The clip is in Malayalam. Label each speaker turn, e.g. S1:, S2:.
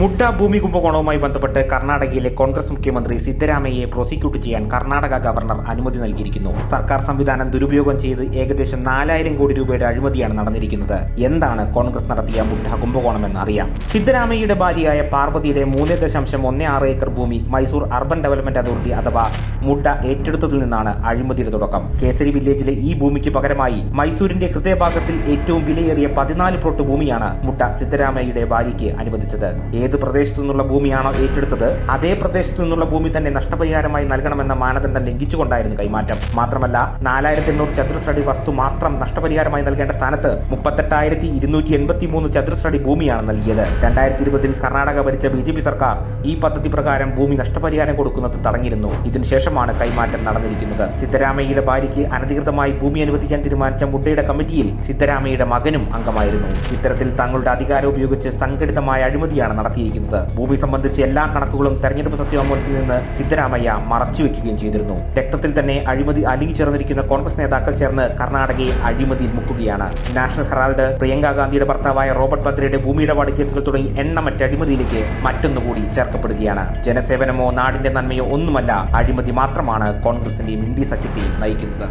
S1: മുട്ട ഭൂമി കുംഭകോണവുമായി ബന്ധപ്പെട്ട് കർണാടകയിലെ കോൺഗ്രസ് മുഖ്യമന്ത്രി സിദ്ധരാമയ്യയെ പ്രോസിക്യൂട്ട് ചെയ്യാൻ കർണാടക ഗവർണർ അനുമതി നൽകിയിരിക്കുന്നു. സർക്കാർ സംവിധാനം ദുരുപയോഗം ചെയ്ത് ഏകദേശം നാലായിരം കോടി രൂപയുടെ അഴിമതിയാണ് നടന്നിരിക്കുന്നത്. എന്താണ് കോൺഗ്രസ് നടത്തിയ മുട്ട കുംഭകോണമെന്ന് അറിയാം. സിദ്ധരാമയ്യയുടെ ഭാര്യയായ പാർവതിയുടെ മൂന്ന് ദശാംശം ഒന്ന് ആറ് ഏക്കർ ഭൂമി മൈസൂർ അർബൻ ഡെവലപ്മെന്റ് അതോറിറ്റി അഥവാ മുട്ട ഏറ്റെടുത്തതിൽ നിന്നാണ് അഴിമതിയുടെ തുടക്കം. കേസരി വില്ലേജിലെ ഈ ഭൂമിക്ക് പകരമായി മൈസൂരിന്റെ ഹൃദയഭാഗത്തിൽ ഏറ്റവും വിലയേറിയ പതിനാല് പ്ലോട്ട് ഭൂമിയാണ് മുട്ട സിദ്ധരാമയ്യയുടെ ഭാര്യയ്ക്ക് അനുവദിച്ചത്. ഏത് പ്രദേശത്തു നിന്നുള്ള ഭൂമിയാണോ ഏറ്റെടുത്തത് അതേ പ്രദേശത്തു നിന്നുള്ള ഭൂമി തന്നെ നഷ്ടപരിഹാരമായി നൽകണമെന്ന മാനദണ്ഡം ലംഘിച്ചുകൊണ്ടായിരുന്നു കൈമാറ്റം. മാത്രമല്ല നാലായിരത്തി എണ്ണൂറ് ചതുരശ്രടി വസ്തു മാത്രം നഷ്ടപരിഹാരമായി നൽകേണ്ട സ്ഥാനത്ത് മുപ്പത്തെട്ടായിരത്തി ഇരുന്നൂറ്റി എൺപത്തി മൂന്ന് ചതുരശ്രടി ഭൂമിയാണ് നൽകിയത്. രണ്ടായിരത്തി ഇരുപതിൽ കർണാടക ഭരിച്ച ബി ജെ പി സർക്കാർ ഈ പദ്ധതി പ്രകാരം ഭൂമി നഷ്ടപരിഹാരം കൊടുക്കുന്നത് തടഞ്ഞിരുന്നു. ഇതിനുശേഷമാണ് കൈമാറ്റം നടന്നിരിക്കുന്നത്. സിദ്ധരാമയ്യയുടെ ഭാര്യയ്ക്ക് അനധികൃതമായി ഭൂമി അനുവദിക്കാൻ തീരുമാനിച്ച മുട്ടയുടെ കമ്മിറ്റിയിൽ സിദ്ധരാമയ്യയുടെ മകനും അംഗമായിരുന്നു. ഇത്തരത്തിൽ തങ്ങളുടെ അധികാരം ഉപയോഗിച്ച് സംഘടിതമായ അഴിമതിയാണ് നടത്തിയിരിക്കുന്നത് ഭൂമി സംബന്ധിച്ച് എല്ലാ കണക്കുകളും തെരഞ്ഞെടുപ്പ് സത്യവാങ്മൂലത്തിൽ നിന്ന് സിദ്ധരാമയ്യ മറച്ചുവെക്കുകയും ചെയ്തിരുന്നു. രക്തത്തിൽ തന്നെ അഴിമതി അലിഞ്ഞുചേർന്നിരിക്കുന്ന കോൺഗ്രസ് നേതാക്കൾ ചേർന്ന് കർണാടകയെ അഴിമതിയിൽ മുക്കുകയാണ്. നാഷണൽ ഹെറാൾഡ് പ്രിയങ്ക ഗാന്ധിയുടെ ഭർത്താവായ റോബർട്ട് ബദ്രയുടെ ഭൂമി ഇടപാട് കേസുകൾ തുടങ്ങി എണ്ണമറ്റ അഴിമതിയിലേക്ക് മറ്റൊന്നുകൂടി ചേർക്കപ്പെടുകയാണ്. ജനസേവനമോ നാടിന്റെ നന്മയോ ഒന്നുമല്ല അഴിമതി മാത്രമാണ് കോൺഗ്രസിന്റെയും ഇന്ത്യ സഖ്യത്തെയും നയിക്കുന്നത്.